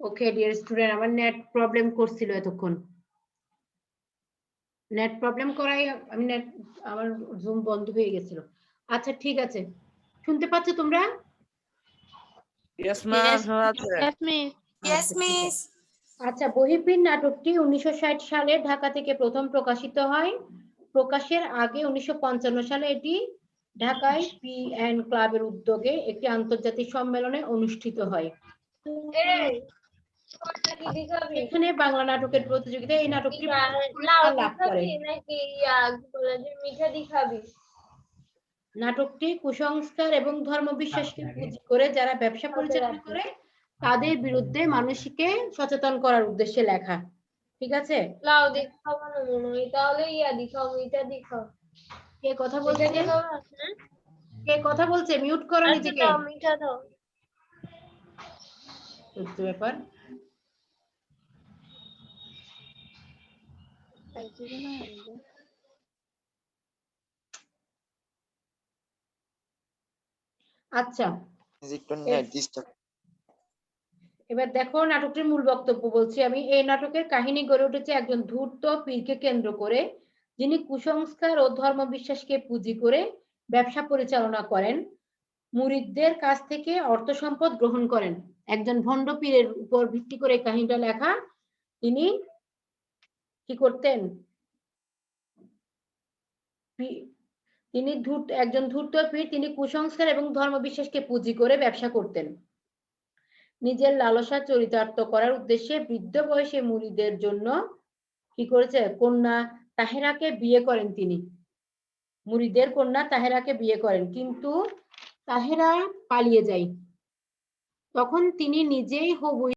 ওকে dear student আমার net problem করছিল এতক্ষণ। নেট প্রবলেম করাই আমি নেট আমার জুম বন্ধ হয়ে গেছিল। আচ্ছা ঠিক আছে। শুনতে পাচ্ছ তোমরা? Yes, ma'am. Yes, miss. আচ্ছা। আচ্ছা বহিপ্রিন্ট নাটকটি উনিশশো ষাট সালে ঢাকা থেকে প্রথম প্রকাশিত হয়। প্রকাশের আগে উনিশশো পঞ্চান্ন সালে এটি ঢাকায় পি এন্ড ক্লাবের উদ্যোগে একটি আন্তর্জাতিক সম্মেলনে অনুষ্ঠিত হয়। এখানে বাংলা নাটকের প্রতিযোগিতা এই নাটকটি লাভ করে। নাটকটি কুসংস্কার এবং ধর্মবিশ্বাসকে পুঁজি করে যারা ব্যবসা পরিচালনা করে তাদের বিরুদ্ধে মানুষকে সচেতন করার উদ্দেশ্যে লেখা। ঠিক আছে? লাউ দেখাবো না মনে হয় তাহলে ইয়া দিখাও মিঠা দিখাও কে কথা বলছে? না হ্যাঁ? কে কথা বলছে? মিউট করো আচ্ছা নিজেকে। দাও মিঠা দাও। ব্যাপার। আচ্ছা। Music net disturb. এবার দেখো নাটকটির মূল বক্তব্য বলছি আমি। এই নাটকের কাহিনী গড়ে উঠেছে একজন ধূর্ত পীরকে কেন্দ্র করে যিনি কুসংস্কার ও ধর্মবিশ্বাসকে পুঁজি করে ব্যবসা পরিচালনা করেন মুরিদদের কাছ থেকে অর্থ সম্পদ গ্রহণ করেন। একজন ভণ্ড পীরের উপর ভিত্তি করে কাহিনীটা লেখা। তিনি কি করতেন? তিনি একজন ধূর্ত পীর, তিনি কুসংস্কার এবং ধর্মবিশ্বাসকে পুঁজি করে ব্যবসা করতেন। নিজের লালসা চরিতার্থ করার উদ্দেশ্যে বৃদ্ধ বয়সে মুড়িদের জন্য কি করেছে? কন্যা তাহেরাকে বিয়ে করেন তিনি। মুরিদের কন্যা তাহেরাকে বিয়ে করেন। কিন্তু তাহেরা পালিয়ে যায়। তখন তিনি নিজেই হবু